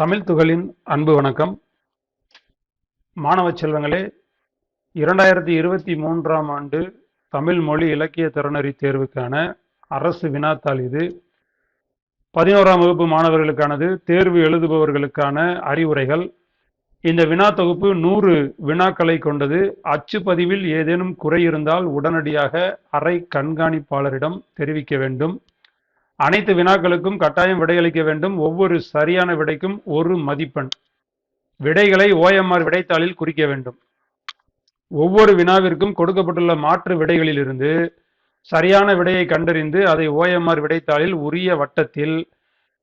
தமிழ் துகளின் அன்பு வணக்கம். மாணவ செல்வங்களே இரண்டாயிரத்தி இருபத்தி மூன்றாம் ஆண்டு தமிழ் மொழி இலக்கிய திறனறி தேர்வுக்கான அரசு வினாத்தாள் இது. பதினோராம் வகுப்பு மாணவர்களுக்கானது தேர்வு எழுதுபவர்களுக்கான அறிவுரைகள். இந்த வினா தொகுப்பு நூறு வினாக்களை கொண்டது. அச்சு பதிவில் ஏதேனும் குறை இருந்தால் உடனடியாக அறை கண்காணிப்பாளரிடம் தெரிவிக்க வேண்டும். அனைத்து வினாக்களுக்கும் கட்டாயம் விடையளிக்க வேண்டும். ஒவ்வொரு சரியான விடைக்கும் ஒரு மதிப்பெண். விடைகளை ஓஎம்ஆர் விடைத்தாளில் குறிக்க வேண்டும். ஒவ்வொரு வினாவிற்கும் கொடுக்கப்பட்டுள்ள மாற்று விடைகளிலிருந்து சரியான விடையை கண்டறிந்து அதை ஓஎம்ஆர் விடைத்தாளில் உரிய வட்டத்தில்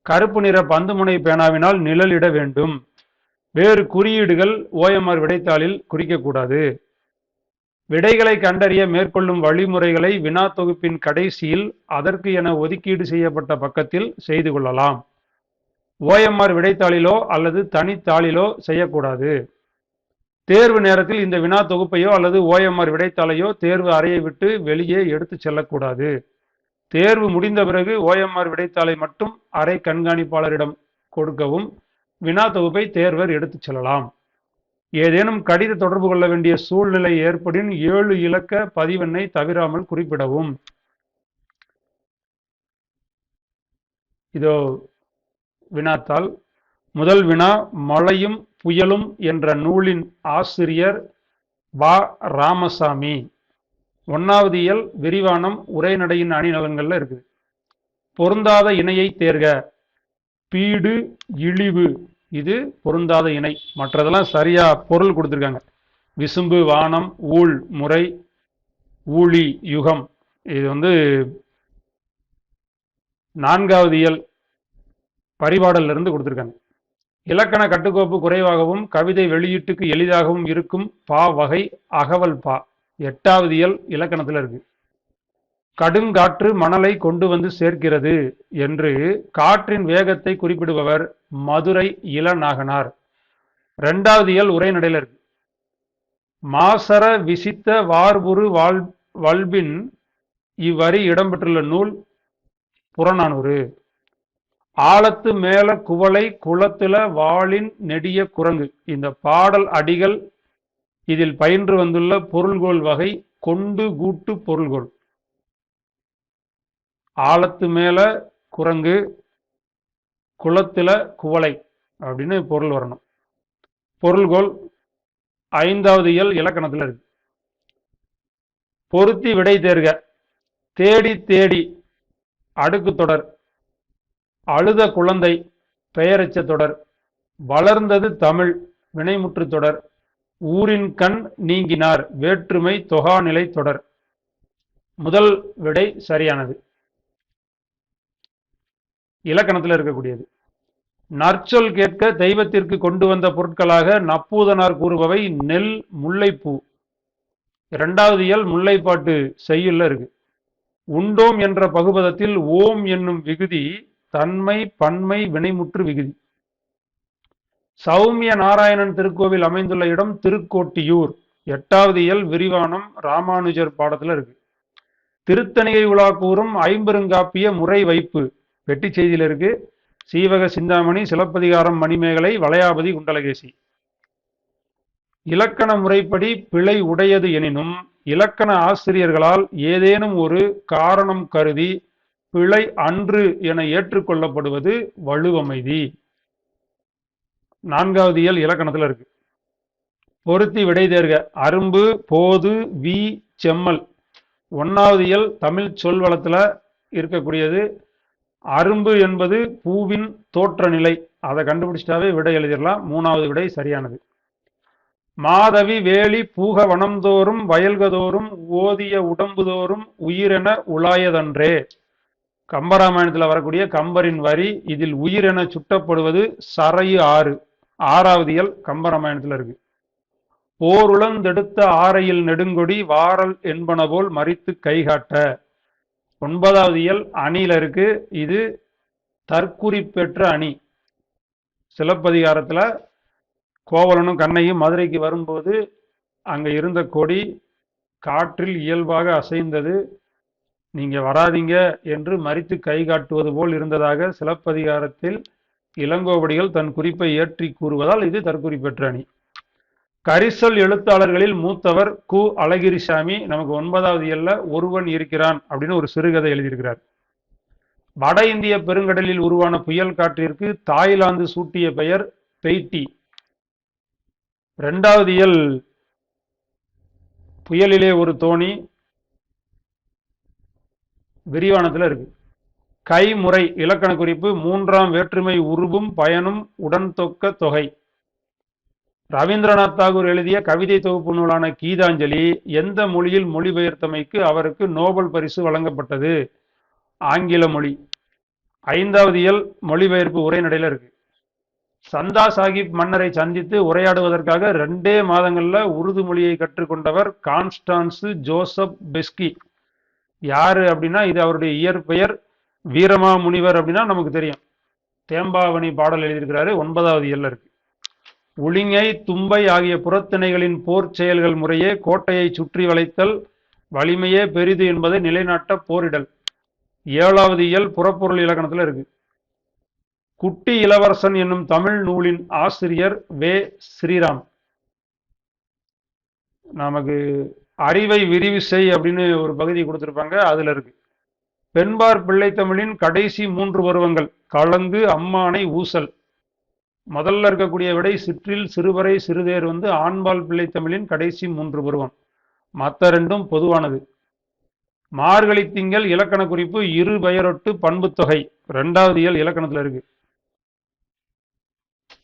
கருப்பு நிற பந்துமுனை பேனாவினால் நிழலிட வேண்டும். வேறு குறியீடுகள் ஓஎம்ஆர் விடைத்தாளில் குறிக்கக்கூடாது. விடைகளை கண்டறிய மேற்கொள்ளும் வழிமுறைகளை வினா தொகுப்பின் கடைசியில் அதற்கு என ஒதுக்கீடு செய்யப்பட்ட பக்கத்தில் செய்து கொள்ளலாம். ஓஎம்ஆர் விடைத்தாளிலோ அல்லது தனித்தாளிலோ செய்யக்கூடாது. தேர்வு நேரத்தில் இந்த வினா தொகுப்பையோ அல்லது ஓஎம்ஆர் விடைத்தாளையோ தேர்வு அறையை விட்டு வெளியே எடுத்து செல்லக்கூடாது. தேர்வு முடிந்த பிறகு ஓஎம்ஆர் விடைத்தாளை மட்டும் அறை கண்காணிப்பாளரிடம் கொடுக்கவும் வினா தொகுப்பை தேர்வர் எடுத்துச் செல்லலாம். ஏதேனும் கடித தொடர்பு கொள்ள வேண்டிய சூழ்நிலை ஏற்படின் ஏழு இலக்க பதிவெண்ணை தவிராமல் குறிப்பிடவும். இதோ வினாத்தால் முதல் வினா மழையும் புயலும் என்ற நூலின் ஆசிரியர் வா. ராமசாமி. ஒன்னாவது இயல் விரிவானம் உரைநடையின் அணிநலன்கள்ல இருக்குது. பொருந்தாத இணையை தேர்க. பீடு இழிவு இது பொருந்தாத இணை. மற்றதெல்லாம் சரியா பொருள் கொடுத்துருக்காங்க. விசும்பு வானம் ஊழ் முறை ஊழி யுகம். இது வந்து நான்காவது இயல் பரிபாடலிருந்து கொடுத்துருக்காங்க. இலக்கண கட்டுக்கோப்பு குறைவாகவும் கவிதை வெளியீட்டுக்கு எளிதாகவும் இருக்கும் பா வகை அகவல் பா. எட்டாவது இயல் இலக்கணத்தில் இருக்குது கடுங்காற்று மணலை கொண்டு வந்து சேர்க்கிறது என்று காற்றின் வேகத்தை குறிப்பிடுபவர் மதுரை இளநாகனார். இரண்டாவது இயல் உரைநடையில் இருக்கு. மாசர விசித்த வார்புரு வாழ் வல்பின் இவ்வரி இடம்பெற்றுள்ள நூல் புறநானூறு. ஆழத்து மேல குவளை குளத்துல வாளின் நெடிய குரங்கு. இந்த பாடல் அடிகள் இதில் பயின்று வந்துள்ள பொருள்கோள் வகை கொண்டு கூட்டு பொருள்கோள். ஆழத்து மேல குரங்கு குளத்துல குவளை அப்படின்னு பொருள் வரணும். பொருள்கோள் ஐந்தாவது இயல் இலக்கணத்துல இருக்கு. பொருத்தி விடை தேர்க. தேடி தேடி அடுக்கு தொடர். அழுத குழந்தை பெயரச்ச தொடர். வளர்ந்தது தமிழ் வினைமுற்று தொடர். ஊரின் கண் நீங்கினார் வேற்றுமை தொகாநிலை தொடர். முதல் விடை சரியானது. இலக்கணத்தில் இருக்கக்கூடியது. நற்சொல் கேட்க தெய்வத்திற்கு கொண்டு வந்த பொருட்களாக நப்பூதனார் கூறுபவை நெல் முல்லைப்பூ. இரண்டாவது இயல் முல்லைப்பாட்டு செய்யுள்ள இருக்கு. உண்டோம் என்ற பகுபதத்தில் ஓம் என்னும் விகுதி தன்மை பன்மை வினைமுற்று விகுதி. சௌமிய நாராயணன் திருக்கோவில் அமைந்துள்ள இடம் திருக்கோட்டியூர். எட்டாவது இயல் விரிவானம் ராமானுஜர் பாடத்துல இருக்கு. திருத்தணிகை உலா கூறும் ஐம்பெருங்காப்பிய முறை வைப்பு. வெட்டி செய்தியில் இருக்கு. சீவக சிந்தாமணி சிலப்பதிகாரம் மணிமேகலை வளையாபதி குண்டலகேசி. இலக்கண முறைப்படி பிழை உடையது எனினும் இலக்கண ஆசிரியர்களால் ஏதேனும் ஒரு காரணம் கருதி பிழை அன்று என ஏற்றுக்கொள்ளப்படுவது வலுவமைதி. நான்காவது இயல் இலக்கணத்தில் இருக்கு. பொருத்தி விடை தேர்க. அரும்பு போது வி செம்மல். ஒன்னாவது இயல் தமிழ் சொல் வளத்துல இருக்கக்கூடியது. அரும்பு என்பது பூவின் தோற்ற நிலை. அதை கண்டுபிடிச்சிட்டாவே விடை எழுதிடலாம். மூணாவது விடை சரியானது. மாதவி வேலி பூக வனம்தோறும் வயல்கதோறும் ஓதிய உடம்புதோறும் உயிரென உலாயதன்றே. கம்பராமாயணத்தில் வரக்கூடிய கம்பரின் வரி இதில் உயிரென சுட்டப்படுவது சரையு ஆறு. ஆறாவது இயல் கம்பராமாயணத்தில் இருக்கு. போருளந்தெடுத்த ஆரையில் நெடுங்கொடி வாரல் என்பன போல் மறித்து கைகாட்ட. ஒன்பதாவது இயல் அணியில் இருக்கு. இது தற்குறிப்பெற்ற அணி. சிலப்பதிகாரத்தில் கோவலனும் கண்ணையும் மதுரைக்கு வரும்போது அங்கே இருந்த கொடி காற்றில் இயல்பாக அசைந்தது. நீங்கள் வராதீங்க என்று மறித்து கை காட்டுவது போல் இருந்ததாக சிலப்பதிகாரத்தில் இளங்கோவடிகள் தன் குறிப்பை ஏற்றி கூறுவதால் இது தற்குறிப்பெற்ற அணி. கரிசல் எழுத்தாளர்களில் மூத்தவர் கு. அழகிரிசாமி நமக்கு ஒன்பதாவது எல்ல ஒருவன் இருக்கிறான் அப்படின்னு ஒரு சிறுகதை எழுதியிருக்கிறார். வட இந்திய பெருங்கடலில் உருவான புயல் காற்றிற்கு தாய்லாந்து சூட்டிய பெயர் பெய்டி ரெண்டாவது இயல் புயலிலே ஒரு தோணி விரிவானத்தில் இருக்கு. கைமுறை இலக்கண குறிப்பு மூன்றாம் வேற்றுமை உருவும் பயனும் உடன் தொக்க தொகை. ரவீந்திரநாத் தாகூர் எழுதிய கவிதை தொகுப்பு நூலான கீதாஞ்சலி எந்த மொழியில் மொழிபெயர்த்தமைக்கு அவருக்கு நோபல் பரிசு வழங்கப்பட்டது? ஆங்கில மொழி. ஐந்தாவது இயல் மொழிபெயர்ப்பு உரைநடையில் இருக்கு. சந்தா சாஹிப் மன்னரை சந்தித்து உரையாடுவதற்காக ரெண்டே மாதங்கள்ல உருது மொழியை கற்றுக்கொண்டவர் கான்ஸ்டான்ஸு ஜோசப் பெஸ்கி. யாரு அப்படின்னா இது அவருடைய இயற்பெயர் வீரமா முனிவர் அப்படின்னா நமக்கு தெரியும். தேம்பாவணி பாடல் எழுதியிருக்கிறாரு ஒன்பதாவது இயல்ல இருக்கு. உளிங்கை தும்பை ஆகிய புறத்திணைகளின் போர் செயல்கள் முறையே கோட்டையை சுற்றி வளைத்தல் வலிமையே பெரிது என்பதை நிலைநாட்ட போரிடல். ஏழாவது இயல் புறப்பொருள் இலக்கணத்தில் இருக்கு. குட்டி இளவரசன் என்னும் தமிழ் நூலின் ஆசிரியர் வே. ஸ்ரீராம். நமக்கு அறிவை விரிவு செய் அப்படின்னு ஒரு பகுதி கொடுத்துருப்பாங்க அதுல இருக்கு. பெண்பார் பிள்ளை தமிழின் கடைசி மூன்று பருவங்கள் கலங்கு அம்மானை ஊசல். முதல்ல இருக்கக்கூடிய விடை சிற்றில் சிறுவரை சிறுதேர் வந்து ஆண்பால் பிள்ளை தமிழின் கடைசி மூன்று பருவம். மற்ற ரெண்டும் பொதுவானது. மார்கழி திங்கள் இலக்கண குறிப்பு இரு பெயரொட்டு பண்பு தொகை. ரெண்டாவது இயல் இலக்கணத்தில் இருக்கு.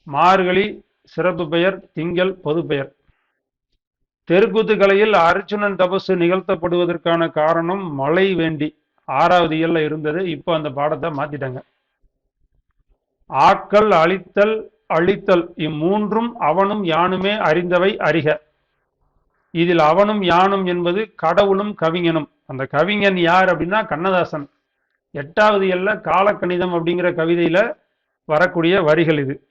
மார்கழி சிறப்பு பெயர் திங்கள் பொது பெயர். தெருக்கூத்து கலையில் அர்ஜுனன் தபசு நிகழ்த்தப்படுவதற்கான காரணம் மழை வேண்டி. ஆறாவது இயல்ல இருந்தது இப்போ அந்த பாடத்தை மாத்திட்டாங்க. ஆக்கல் அழித்தல் அழித்தல். இம்மூன்றும் அவனும் யானுமே அறிந்தவை அறிக. இதில் அவனும் யானும் என்பது கடவுளும் கவிஞனும். அந்த கவிஞன் யார் அப்படின்னா கண்ணதாசன். எட்டாவது எல்ல காலக்கணிதம் அப்படிங்கிற கவிதையில வரக்கூடிய வரிகள் இது.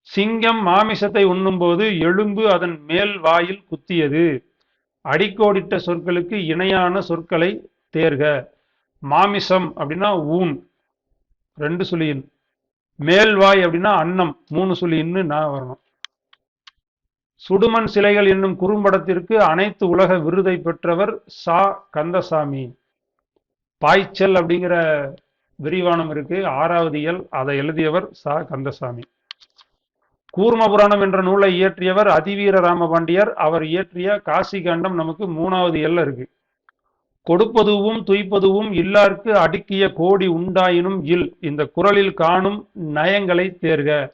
சிங்கம் மாமிசத்தை உண்ணும்போது எலும்பு அதன் மேல் வாயில் குத்தியது. அடிக்கோடிட்ட சொற்களுக்கு இணையான சொற்களை தேர்க. மாமிசம் அப்படின்னா ஊன். ரெண்டு சுழியின் மேல்வாய் அப்படின்னா அன்னம். மூணு சுழின்னு நான் வரணும். சுடுமண் சிலைகள் என்னும் குறும்படத்திற்கு அனைத்து உலக விருதை பெற்றவர் சா. கந்தசாமி. பாய்ச்சல் அப்படிங்கிற விரிவானம் இருக்கு. ஆறாவது இயல் அதை எழுதியவர் சா. கந்தசாமி. கூர்ம புராணம் என்ற நூலை இயற்றியவர் அதிவீர ராமபாண்டியர். அவர் இயற்றிய காசி கண்டம் நமக்கு மூணாவது எல்ல இருக்கு. கொடுப்பதுவும் துய்ப்பதுவும் இல்லார்க்கு அடுக்கிய கோடி உண்டாயினும் இல். இந்த குரலில் காணும் நயங்களை தேர்க.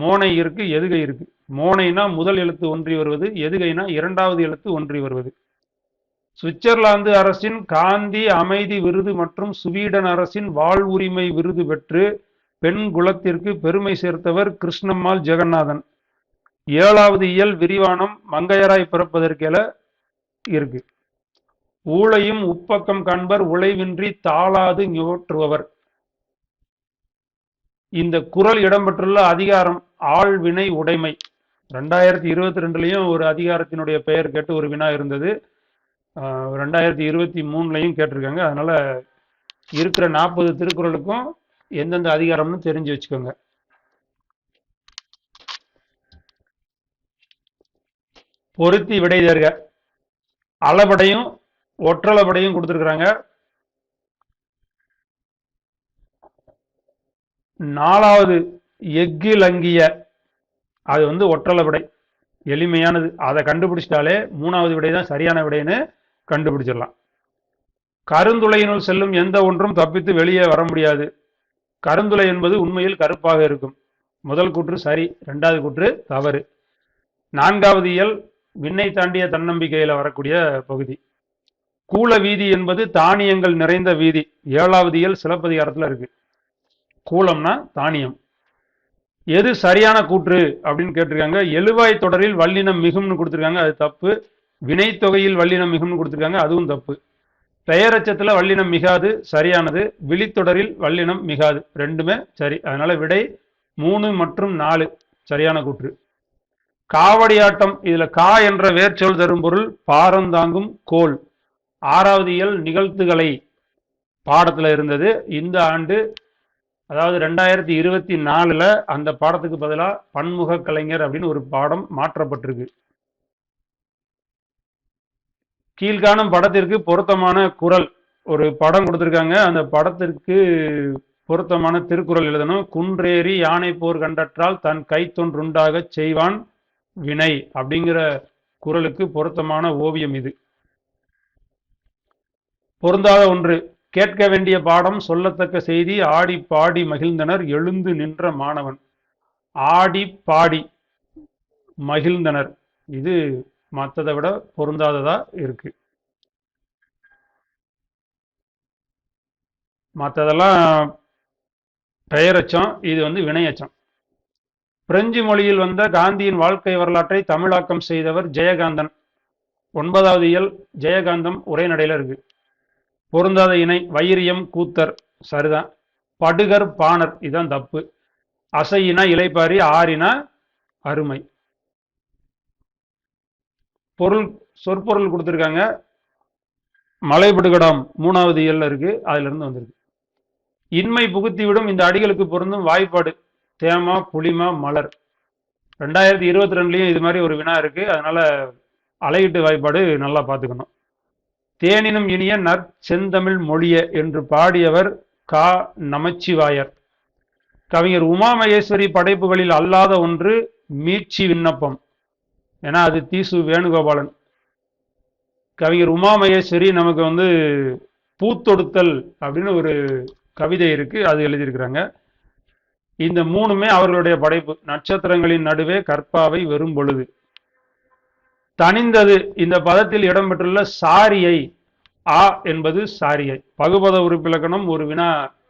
மோனை இருக்கு எதுகை இருக்கு. மோனைனா முதல் எழுத்து ஒன்றி வருவது எதுகைனா இரண்டாவது எழுத்து ஒன்றி வருவது. சுவிட்சர்லாந்து அரசின் காந்தி அமைதி விருது மற்றும் சுவீடன் அரசின் வாழ்வுரிமை விருது பெற்று பெண் குலத்திற்கு பெருமை சேர்த்தவர் கிருஷ்ணம்மாள் ஜெகநாதன். ஏழாவது இயல் விரிவானம் மங்கையராய் பிறப்பதற்கெல இருக்கு. ஊழையும் உப்பக்கம் காண்பர் உழைவின்றி தாளாது ஞோற்றுபவர் இந்த குரல் இடம்பெற்றுள்ள அதிகாரம் ஆழ்வினை உடைமை. ரெண்டாயிரத்தி இருபத்தி ரெண்டுலையும் ஒரு அதிகாரத்தினுடைய பெயர் கேட்டு ஒரு வினா இருந்தது. ரெண்டாயிரத்தி இருபத்தி மூணுலையும் கேட்டிருக்காங்க. அதனால இருக்கிற நாற்பது திருக்குறளுக்கும் எந்தெந்த அதிகாரம்னு தெரிஞ்சு வச்சுக்கோங்க. பொருத்தி விடை தருக. அளபடையும் ஒற்றளபடையும் கொடுத்துருக்குறாங்க. நாலாவது எக்கிலங்கிய அது வந்து ஒற்றளபடை எளிமையானது. அதை கண்டுபிடிச்சிட்டாலே மூணாவது விடை தான் சரியான விடைன்னு கண்டுபிடிச்சிடலாம். கருந்துளையினுள் செல்லும் எந்த ஒன்றும் தப்பித்து வெளியே வர முடியாது. கருந்துளை என்பது உண்மையில் கருப்பாக இருக்கும். முதல் கூற்று சரி ரெண்டாவது கூற்று தவறு. நான்காவது இயல் விண்ணை தாண்டிய தன்னம்பிக்கையில் வரக்கூடிய பகுதி. கூல வீதி என்பது தானியங்கள் நிறைந்த வீதி. ஏழாவது இயல் சிலப்பதிகாரத்தில் இருக்கு. கூலம்னா தானியம். எது சரியான கூற்று அப்படின்னு கேட்டிருக்காங்க. எழுவாய் தொடரில் வல்லினம் மிகும்னு கொடுத்துருக்காங்க. அது தப்பு. வினைத்தொகையில் வல்லினம் மிகும்னு கொடுத்துருக்காங்க. அதுவும் தப்பு. பெயரச்சத்தில் வல்லினம் மிகாது சரியானது. விழித்தொடரில் வல்லினம் மிகாது. ரெண்டுமே சரி. அதனால விடை மூணு மற்றும் நாலு. சரியான கூற்று. காவடியாட்டம். இதில் கா என்ற வேர்ச்சொல் தரும் பொருள் பாரந்தாங்கும் கோல். ஆறாவது இயல் நிகழ்த்துகளை பாடத்தில் இருந்தது. இந்த ஆண்டு அதாவது ரெண்டாயிரத்தி இருபத்தி நாலில் அந்த பாடத்துக்கு பதிலாக பன்முக கலைஞர் அப்படின்னு ஒரு பாடம் மாற்றப்பட்டிருக்கு. கீழ்காணும் படத்திற்கு பொருத்தமான குரல் ஒரு படம் கொடுத்துருக்காங்க. அந்த படத்திற்கு பொருத்தமான திருக்குறள் எழுதணும். குன்றேறி யானை போர் கண்டற்றால் தன் கை செய்வான் வினை அப்படிங்கிற குரலுக்கு பொருத்தமான ஓவியம் இது. பொருந்தாத ஒன்று. கேட்க வேண்டிய பாடம் சொல்லத்தக்க செய்தி ஆடி பாடி மகிழ்ந்தனர் எழுந்து நின்ற மாணவன். ஆடி பாடி மகிழ்ந்தனர். இது மற்றதை விட பொருந்தாததா இருக்கு. மற்றதெல்லாம் பெயரச்சம் இது வந்து வினையச்சம். பிரெஞ்சு மொழியில் வந்த காந்தியின் வாழ்க்கை வரலாற்றை தமிழாக்கம் செய்தவர் ஜெயகாந்தன். ஒன்பதாவது இயல் ஜெயகாந்தம் உரைநடையில இருக்கு. பொருந்தாத இணை வைரியம் கூத்தர் சரிதான் படுகர் பாணர் இதுதான் தப்பு. அசையினா இலைப்பாரி ஆறினா அருமை. பொருள் சொற்பொருள் கொடுத்துருக்காங்க. மலைபடுகடம் மூணாவது இயல்ல இருக்கு அதுல இருந்து வந்திருக்கு. இன்மை புகுத்திவிடும் இந்த அடிகளுக்கு பொருந்தும் வாய்ப்பாடு தேமா புளிமா மலர். ரெண்டாயிரத்தி இருபத்தி ரெண்டுலேயும் இது மாதிரி ஒரு வினா இருக்கு அதனால அலையிட்டு வாய்ப்பாடு நல்லா பார்த்துக்கணும். தேனினும் இனிய நற்செந்தமிழ் மொழிய என்று பாடியவர் கா. நமச்சிவாயர். கவிஞர் உமாமகேஸ்வரி படைப்புகளில் அல்லாத ஒன்று மீட்சி விண்ணப்பம். ஏன்னா அது தீசு வேணுகோபாலன். கவிஞர் உமாமகேஸ்வரி நமக்கு வந்து பூத்தொடுத்தல் அப்படின்னு ஒரு கவிதை இருக்கு அது எழுதியிருக்கிறாங்க. இந்த மூணுமே அவர்களுடைய படைப்பு. நட்சத்திரங்களின் நடுவே கற்பாவை வெறும் பொழுது. தனிந்தது இந்த பதத்தில் இடம்பெற்றுள்ள சாரியை ஆ என்பது சாரியை. பகுபத உறுப்பிலக்கணம் ஒரு வினா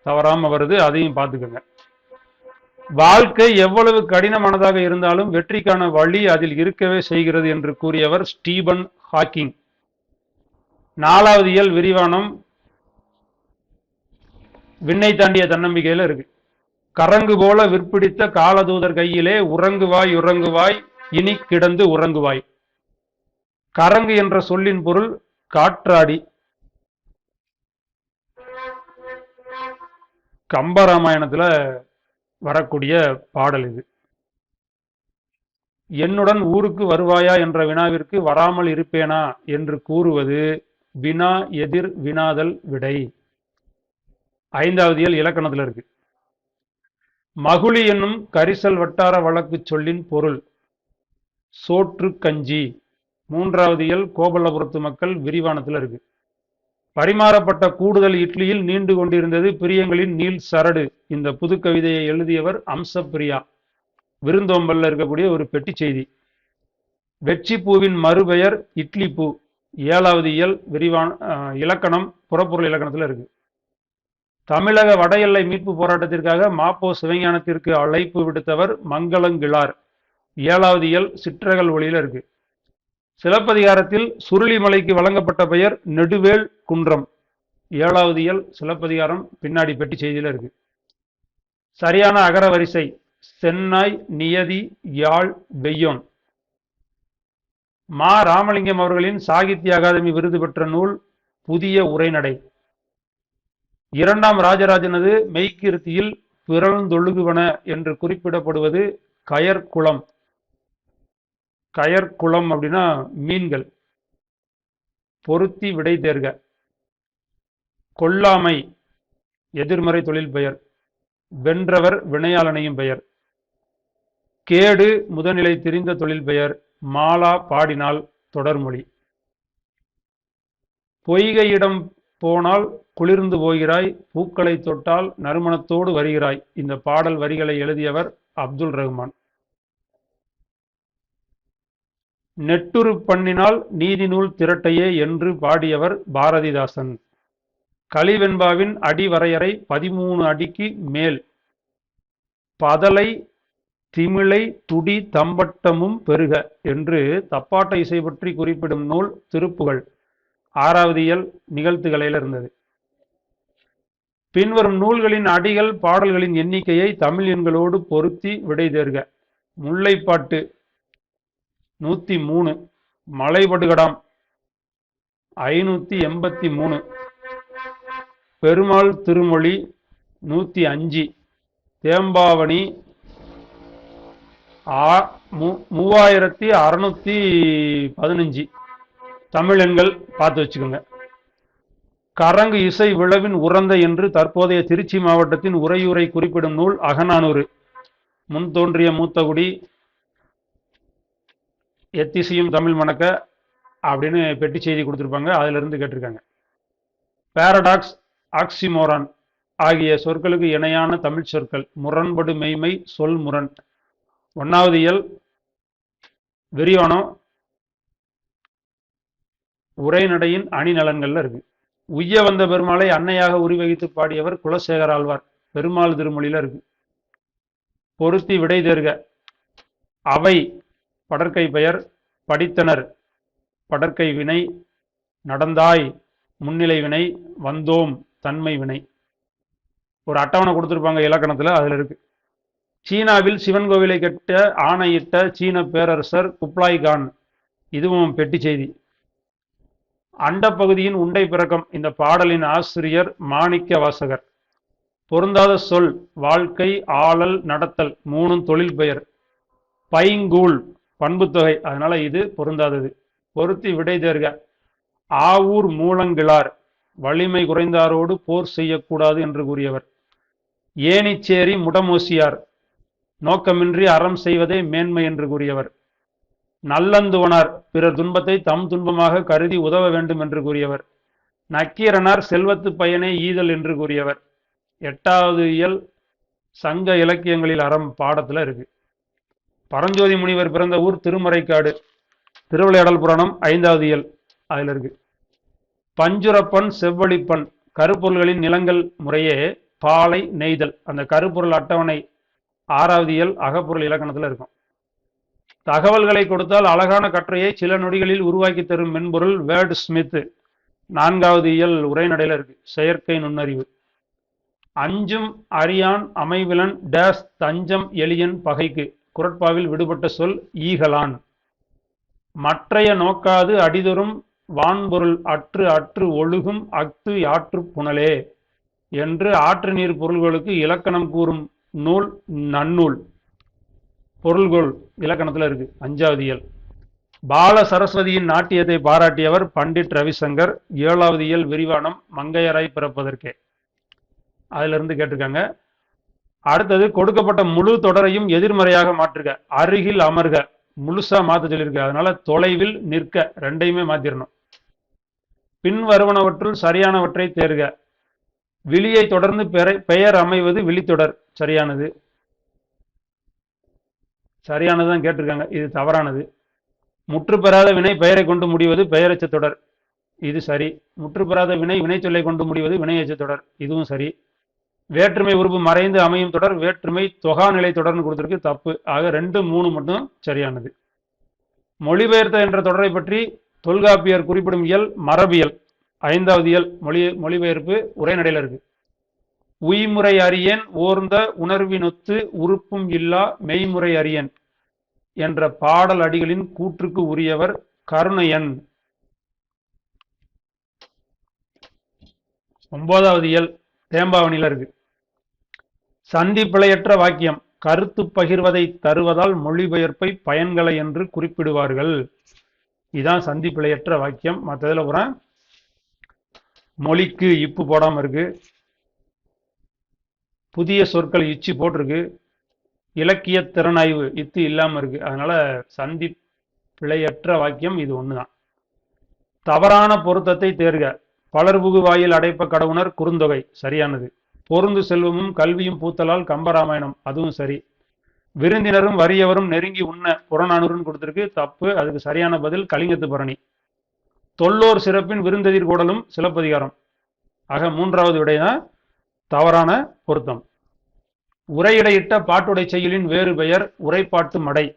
தவறாம வருது அதையும் பார்த்துக்கோங்க. வாழ்க்கை எவ்வளவு கடினமானதாக இருந்தாலும் வெற்றிக்கான வழி அதில் இருக்கவே செய்கிறது என்று கூறியவர் ஸ்டீபன் ஹாக்கிங். நாலாவது இயல் விரிவானம் விண்ணை தாண்டிய தன்னம்பிக்கையில இருக்கு. கரங்கு போல விற்பிடித்த காலதூதர் கையிலே உறங்குவாய் உறங்குவாய் இனி கிடந்து உறங்குவாய். கரங்கு என்ற சொல்லின் பொருள் காற்றாடி. கம்பராமாயணத்துல வரக்கூடிய பாடல் இது. என்னுடன் ஊருக்கு வருவாயா என்ற வினாவிற்கு வராமல் இருப்பேனா என்று கூறுவது வினா எதிர் வினாதல் விடை. ஐந்தாவது இயல் இலக்கணத்துல இருக்கு. மகுழி என்னும் கரிசல் வட்டார வழக்கு சொல்லின் பொருள் சோற்று கஞ்சி. மூன்றாவது இயல் கோபல்லபுரத்து மக்கள் விரிவானத்தில் இருக்கு. பரிமாறப்பட்ட கூடுதல் இட்லியில் நீண்டு கொண்டிருந்தது பிரியங்களின் நீள் சரடு. இந்த புது கவிதையை எழுதியவர் அம்சப்பிரியா. விருந்தோம்பல்ல இருக்கக்கூடிய ஒரு பெட்டி செய்தி. வெற்றி பூவின் மறுபெயர் இட்லி பூ. ஏழாவது இயல் விரிவான இலக்கணம் புறப்பொருள் இலக்கணத்தில் இருக்கு. தமிழக வட எல்லை மீட்பு போராட்டத்திற்காக மாப்போ சிவஞானத்திற்கு அழைப்பு விடுத்தவர் மங்களங்கிழார். ஏழாவது இயல் சிற்றகல் ஒளியில் இருக்குது சிலப்பதிகாரத்தில் சுருளிமலைக்கு வழங்கப்பட்ட பெயர் நெடுவேல் குன்றம். ஏழாவது இயல் சிலப்பதிகாரம் பின்னாடி பெட்டி செய்தியில இருக்கு. சரியான அகர வரிசை சென்னாய் நியதி யாழ் வெய்யோன். மா. ராமலிங்கம் அவர்களின் சாகித்ய அகாதமி விருது பெற்ற நூல் புதிய உரைநடை. இரண்டாம் ராஜராஜனது மெய்கீர்த்தியில் பிறழ்ந்தொழுகுவன என்று குறிப்பிடப்படுவது கயர் குளம் அப்படின்னா மீன்கள். பொருத்தி விடை தேர்க. கொல்லாமை எதிர்மறை தொழில் பெயர். வென்றவர் வினையாளனையும் பெயர். கேடு முதநிலை தெரிந்த தொழில் பெயர். மாலா பாடினால் தொடர்மொழி. பொய்கையிடம் போனால் குளிர்ந்து போகிறாய். பூக்களை தொட்டால் நறுமணத்தோடு வருகிறாய். இந்த பாடல் வரிகளை எழுதியவர் அப்துல் ரஹ்மான். நெட்டுரு பண்ணினால் நீதி நூல் திரட்டையே என்று பாடியவர் பாரதிதாசன். கலிவெண்பாவின் அடிவரையறை பதிமூணு அடிக்கு மேல். பதலை திமிழை துடி தம்பட்டமும் பெருக என்று தப்பாட்ட இசை பற்றி குறிப்பிடும் நூல் திருப்புகள். ஆறாவது இயல் நிகழ்த்துகளையில் இருந்தது. பின்வரும் நூல்களின் அடிகள் பாடல்களின் எண்ணிக்கையை தமிழ் எண்களோடு பொருத்தி விடை தேர்க. முல்லைப்பாட்டு நூத்தி மூணு. மலைபடுகடாம். ஐநூத்தி எண்பத்தி மூணு. பெருமாள் திருமொழி நூத்தி அஞ்சு. தேம்பாவணி ஆ- மூ- மூவாயிரத்தி அறுநூத்தி பதினஞ்சு. தமிழெண்கள் பார்த்து வச்சுக்கோங்க. கரங்கு இசை விழவின் உறந்த என்று தற்போதைய திருச்சி மாவட்டத்தின் உரையூரை குறிப்பிடும் நூல் அகநானூறு. முன் தோன்றிய மூத்தகுடி எத்திசையும் தமிழ் மணக்க அப்படின்னு பெட்டி செய்தி கொடுத்துருப்பாங்க. அதிலிருந்து கேட்டிருக்காங்க. பேரடாக்ஸ் ஆக்சிமோரான் ஆகிய சொற்களுக்கு இணையான தமிழ் சொற்கள். முரண்படு மெய்மை சொல் முரண். ஒன்னாவது இயல் விரிவானம் உரைநடையின் அணிநலன்கள்ல இருக்கு. உய்ய வந்த பெருமாளை அன்னையாக உரிவகித்து பாடியவர் குலசேகர் ஆழ்வார். பெருமாள் திருமொழியில இருக்கு. பொருத்தி விடை தேர்க. அவை படற்கை பெயர் படித்தனர். படற்கை வினை நடந்தாய் முன்னிலை வினை வந்தோம் தன்மை வினை. ஒரு அட்டவணை கொடுத்துருப்பாங்க இலக்கணத்துல அதுல இருக்கு. சீனாவில் சிவன் கோவிலை கட்ட ஆணையிட்ட சீன பேரரசர் குப்லாய் கான். இதுவும் பெட்டி செய்தி. அண்டப்பகுதியின் உண்டை பிறக்கம். இந்த பாடலின் ஆசிரியர் மாணிக்க வாசகர். பொருந்தாத சொல் வாழ்க்கை ஆளல் நடத்தல் மூணும் தொழில் பெயர். பைங்கூழ். பண்புத்தொகை. அதனால இது பொருந்தாதது. பொருத்தி விடை தேர்க. ஆவூர் மூலங்கிழார். வலிமை குறைந்தாரோடு போர் செய்யக்கூடாது என்று கூறியவர். ஏனிச்சேரி முடமோசியார். நோக்கமின்றி அறம் செய்வதே மேன்மை என்று கூறியவர். நல்லந்துவனார். பிறர் துன்பத்தை தம் துன்பமாக கருதி உதவ வேண்டும் என்று கூறியவர். நக்கீரனார் செல்வத்து பயனே ஈதல் என்று கூறியவர். எட்டாவது இயல் சங்க இலக்கியங்களில் அறம் பாடத்தில் இருக்கு. பரஞ்சோதி முனிவர் பிறந்த ஊர் திருமறைக்காடு திருவிளையாடல் புராணம் ஐந்தாவது இயல். அதில் இருக்கு. பஞ்சுரப்பன் செவ்வழிப்பன் கருப்பொருள்களின் நிலங்கள் முறையே பாலை நெய்தல். அந்த கருப்பொருள் அட்டவணை ஆறாவது இயல் அகப்பொருள் இலக்கணத்தில் இருக்கும். தகவல்களை கொடுத்தால் அழகான கற்றையை சில நொடிகளில் உருவாக்கி தரும் மென்பொருள் வேர்டு ஸ்மித் நான்காவது இயல் உரைநடையில் இருக்கு. செயற்கை நுண்ணறிவு. அஞ்சும் அறியான் அமைவிலன் டேஸ் தஞ்சம் எளியன் பகைக்கு. குரட்பாவில் விடுபட்ட சொல் ஈகலான். மற்றைய நோக்காது அடிதொரும் வான்பொருள் அற்று அற்று ஒழுகும் அஃது யாற்று புனலே என்று ஆற்று நீர் பொருள்களுக்கு இலக்கணம் கூறும் நூல் நன்னூல். பொருள்கோள் இலக்கணத்தில் இருக்கு அஞ்சாவது இயல். பால சரஸ்வதியின் நாட்டியத்தை பாராட்டியவர் பண்டிட் ரவிசங்கர். ஏழாவது இயல் விரிவானம் மங்கையராய் பிறப்பதற்கே. அதிலிருந்து கேட்டிருக்காங்க அடுத்தது கொடுக்கப்பட்ட முழு தொடரையும் எதிர்மறையாக மாற்றுக. அருகில் அமர்க. முழுசா மாத்த சொல்லியிருக்க அதனால தொலைவில் நிற்க. ரெண்டையுமே மாத்திரணும். பின் வருவனவற்றுள் சரியானவற்றை தேர்க. விழியை தொடர்ந்து பெற- பெயர் அமைவது விழித்தொடர். சரியானது. சரியானதுதான் கேட்டிருக்காங்க. இது தவறானது. முற்று பெறாத வினை பெயரை கொண்டு முடிவது பெயரச்ச தொடர். இது சரி. முற்று பெறாத வினை வினைச்சொல்லை கொண்டு முடிவது வினையச்ச தொடர். இதுவும் சரி. வேற்றுமை உறுப்பு மறைந்து அமையும் தொடர் வேற்றுமை தொகா நிலை தொடர்னு கொடுத்துருக்கு தப்பு. ஆக ரெண்டு மூணு மட்டும் சரியானது. மொழிபெயர்த்த என்ற தொடரை பற்றி தொல்காப்பியர் குறிப்பிடும் இயல் மரபியல். ஐந்தாவது இயல் மொழி மொழிபெயர்ப்பு உரைநடையில் இருக்கு. உய்முறை அறியேன் ஓர்ந்த உணர்வினொத்து உறுப்பும் இல்லா மெய்முறை அறியேன் என்ற பாடல் அடிகளின் கூற்றுக்கு உரியவர் கருணையன். ஒன்பதாவது இயல் தேம்பாவணியில் இருக்கு. சந்தி பிழையற்ற வாக்கியம் கருத்து பகிர்வதை தருவதால் மொழிபெயர்ப்பை பயன்களை என்று குறிப்பிடுவார்கள். இதுதான் சந்தி பிழையற்ற வாக்கியம். மற்றதுல பூரா மொழிக்கு இப்பு போடாமல் இருக்கு. புதிய சொற்கள் இச்சு போட்டிருக்கு. இலக்கிய திறனாய்வு இத்து இல்லாமல் இருக்கு. அதனால சந்தி பிழையற்ற வாக்கியம் இது ஒண்ணுதான். தவறான பொருத்தத்தை தேர்க. பலர்புகு வாயில் அடைப்ப கடவுணர் குறுந்தொகை. சரியானது. பொருந்து செல்வமும் கல்வியும் பூத்தலால் கம்பராமாயணம். அதுவும் சரி. விருந்தினரும் வறியவரும் நெருங்கி உண்ண புறநானூறுன்னு கொடுத்திருக்கு. தப்பு. அதுக்கு சரியான பதில் கலிங்கத்து பரணி. தொல்லோர் சிறப்பின் விருந்ததிர் கூடலும் சிலப்பதிகாரம். ஆக மூன்றாவது விடைதான் தவறான பொருத்தம். உரையிடையிட்ட பாட்டுடை செயலின் வேறு பெயர் உரைப்பாட்டு மடை.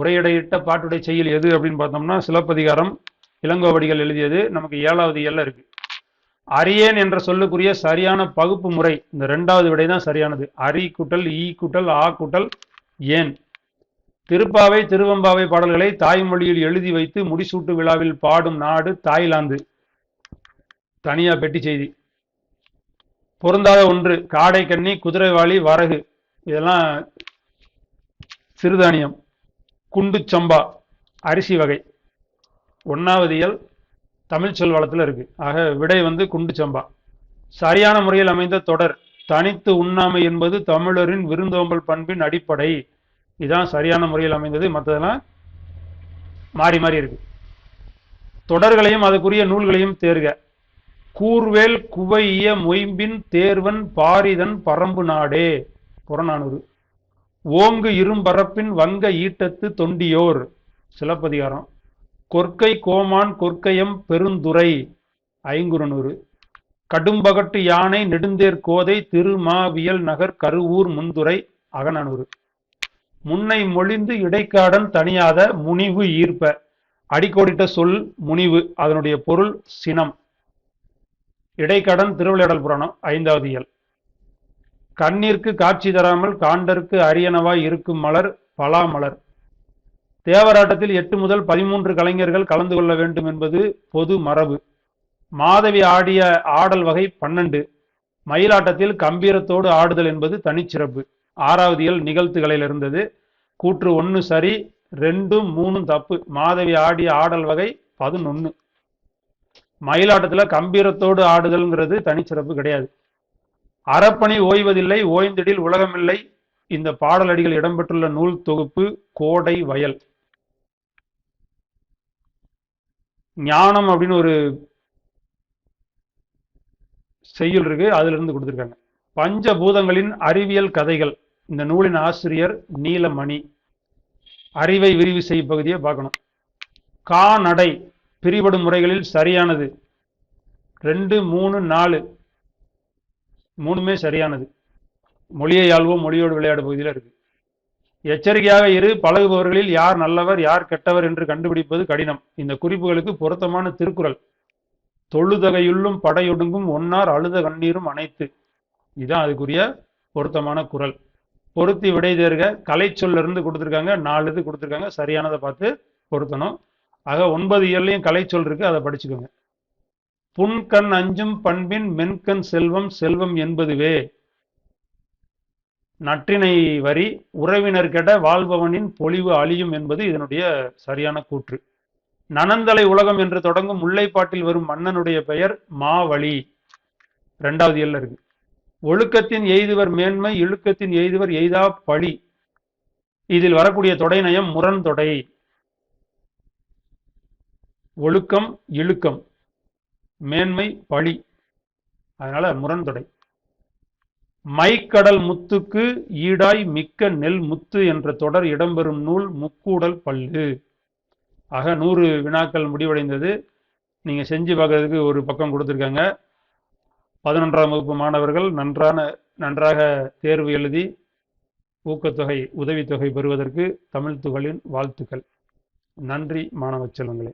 உரையிடையிட்ட பாட்டுடை செயல் எது அப்படின்னு பார்த்தோம்னா சிலப்பதிகாரம் இளங்கோவடிகள் எழுதியது. நமக்கு ஏழாவது இயல்ல இருக்கு. அரியேன் என்ற சொல்லுக்குரிய சரியான பகுப்பு முறை இந்த ரெண்டாவது விடை தான் சரியானது. அரி குட்டல் ஈ குட்டல் ஆ குட்டல் ஏன்? திருப்பாவை திருவம்பாவை பாடல்களை தாய்மொழியில் எழுதி வைத்து முடிசூட்டு விழாவில் பாடும் நாடு தாய்லாந்து. தனியா பெட்டி செய்தி. பொருந்தாத ஒன்று காடை கண்ணி குதிரைவாளி வரகு. இதெல்லாம் சிறுதானியம். குண்டு சம்பா அரிசி வகை. ஒன்றாவது இயல் தமிழ் சொல் வளத்தில் இருக்கு. ஆக விடை வந்து குண்டு சம்பா. சரியான முறையில் அமைந்த தொடர் தனித்து உண்ணாமை என்பது தமிழரின் விருந்தோம்பல் பண்பின் அடிப்படை. இதுதான் சரியான முறையில் அமைந்தது. மற்றதெல்லாம் மாறி மாறி இருக்கு. தொடர்களையும் அதுக்குரிய நூல்களையும் தேர்க. கூர்வேல் குவைய மொயம்பின் தேர்வன் பாரிதன் பரம்பு நாடே. புறநானூறு. ஓங்கு இரும்பரப்பின் வங்க ஈட்டத்து தொண்டியோர். சிலப்பதிகாரம். கொற்கை கோமான் கொற்கையம் பெருந்துரை ஐங்குறுநூறு. கடும்பகட்டு யானை நெடுந்தேர் கோதை திருமாவியல் நகர் கருவூர் முந்துரை அகநானூறு முன்னை மொழிந்து இடைக்காடன் தனியாத முனிவு ஈர்ப்ப. அடிக்கோடிட்ட சொல் முனிவு அதனுடைய பொருள் சினம். இடைக்கடன் திருவிளையாடல் புராணம் ஐந்தாவது இயல். கண்ணிற்கு காட்சி தராமல் காண்டற்கு அரியனவாய் இருக்கும் மலர் பலா மலர் தேவராட்டத்தில் எட்டு முதல் பதிமூன்று கலைஞர்கள் கலந்து கொள்ள வேண்டும் என்பது பொது மரபு. மாதவி ஆடிய ஆடல் வகை பன்னெண்டு. மயிலாட்டத்தில் கம்பீரத்தோடு ஆடுதல் என்பது தனிச்சிறப்பு. ஆறாவது இயல் நிகழ்த்துகளில் இருந்தது. கூற்று ஒன்று சரி ரெண்டும் மூணும் தப்பு. மாதவி ஆடிய ஆடல் வகை பதினொன்று மயிலாட்டத்தில் கம்பீரத்தோடு ஆடுதல்ங்கிறது தனிச்சிறப்பு கிடையாது. அறப்பணி ஓய்வதில்லை ஓய்ந்திடில் உலகமில்லை. இந்த பாடலடிகள் இடம்பெற்றுள்ள நூல் தொகுப்பு கோடை வயல். ஞானம் அப்படின்னு ஒரு செய்யுள் இருக்கு அதுல இருந்து கொடுத்துருக்காங்க. பஞ்சபூதங்களின் அறிவியல் கதைகள். இந்த நூலின் ஆசிரியர் நீலமணி. அறிவை விரிவு செய்யும் பகுதியை பார்க்கணும். கா நடை பிரிபடும் முறைகளில் சரியானது. ரெண்டு மூணு நாலு. மூணுமே சரியானது. மொழியை ஆள்வோம் மொழியோடு விளையாடு பகுதியில் இருக்கு. எச்சரிக்கையாக இரு பழகுபவர்களில் யார் நல்லவர் யார் கெட்டவர் என்று கண்டுபிடிப்பது கடினம். இந்த குறிப்புகளுக்கு பொருத்தமான திருக்குறள். தொழுதகையுள்ளும் படையொடுங்கும் ஒன்னார் அழுத கண்ணீரும் அனைத்து இதுதான் அதுக்குரிய பொருத்தமான குரல் பொருத்தி விடை தேர்க கலை சொல்லிருந்து கொடுத்துருக்காங்க நாலு இது கொடுத்துருக்காங்க சரியானதை பார்த்து பொருத்தணும். ஆக ஒன்பது இயல்லையும் கலை சொல் இருக்கு அதை படிச்சுக்கோங்க. புன்கண் அஞ்சும் பண்பின் மென்கண் செல்வம் செல்வம் என்பதுவே. நற்றினை வரி உறவினர்கிட வாழ்பவனின் பொலிவு அழியும் என்பது இதனுடைய சரியான கூற்று. நனந்தலை உலகம் என்று தொடங்கும் முல்லைப்பாட்டில் வரும் மன்னனுடைய பெயர் மாவழி. ரெண்டாவது எல்ல இருக்கு. ஒழுக்கத்தின் எய்துவர் மேன்மை இழுக்கத்தின் எய்துவர் எய்தா பழி. இதில் வரக்கூடிய தொடை நயம் முரண் தொடை. ஒழுக்கம் இழுக்கம். மேன்மை பழி. அதனால முரண்தொடை மைக்கடல் முத்துக்கு ஈடாய் மிக்க நெல் முத்து என்ற தொடர் இடம்பெறும் நூல் முக்கூடல் பல்லு. ஆக நூறு வினாக்கள் முடிவடைந்தது. நீங்கள் செஞ்சு பார்க்கறதுக்கு ஒரு பக்கம் கொடுத்துருக்காங்க. பதினொன்றாம் வகுப்பு மாணவர்கள் நன்றான நன்றாக தேர்வு எழுதி ஊக்கத்தொகை உதவித்தொகை பெறுவதற்கு தமிழ் துகளின் வாழ்த்துக்கள். நன்றி மாணவ செல்வங்களே.